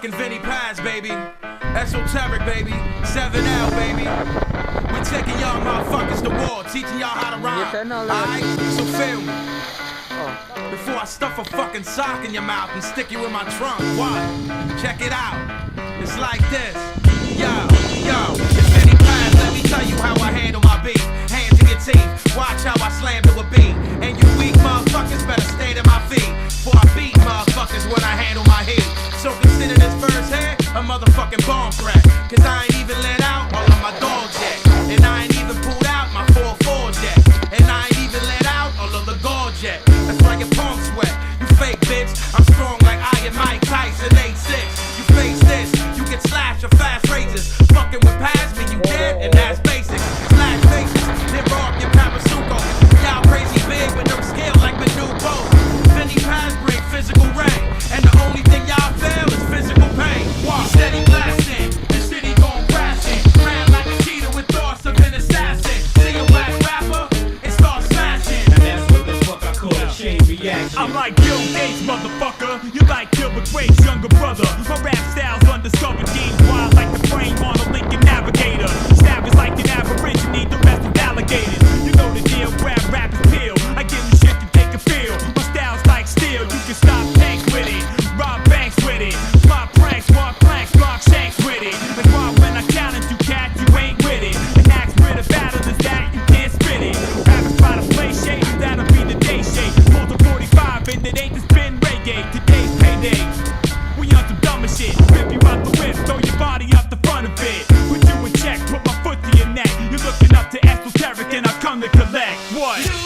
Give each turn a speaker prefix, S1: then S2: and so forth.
S1: Motherfucking Vinny Paz, baby. Esoteric, baby. 7L, baby. We're taking y'all motherfuckers to war, teaching y'all how to rhyme.
S2: Yes, I know,
S1: Alright? So feel me.
S2: Oh.
S1: Before I stuff a fucking sock in your mouth and stick you in my trunk. What? Check it out. It's like this. Yo, verse here a motherfucking bomb threat. Cause I ain't even let out all of my dogs yet. And I ain't even pulled out my four fours yet. And I ain't even let out all of the guards yet. That's why your palms sweat. You fake bitch. I'm strong like I am Mike Tyson, 8'6. You face this, you get slashed or fast razors. Fucking with past me, you dead, and that's
S3: I'm like Bill Gates, motherfucker. You like Gilbert Grape's younger brother. rapping, it ain't just been reggae. Today's payday. We on some dumbest shit. Rip you out the whip, throw your body out the front of it. Put you in check, put my foot to your neck. You're looking up to esoteric, and I come to collect. What?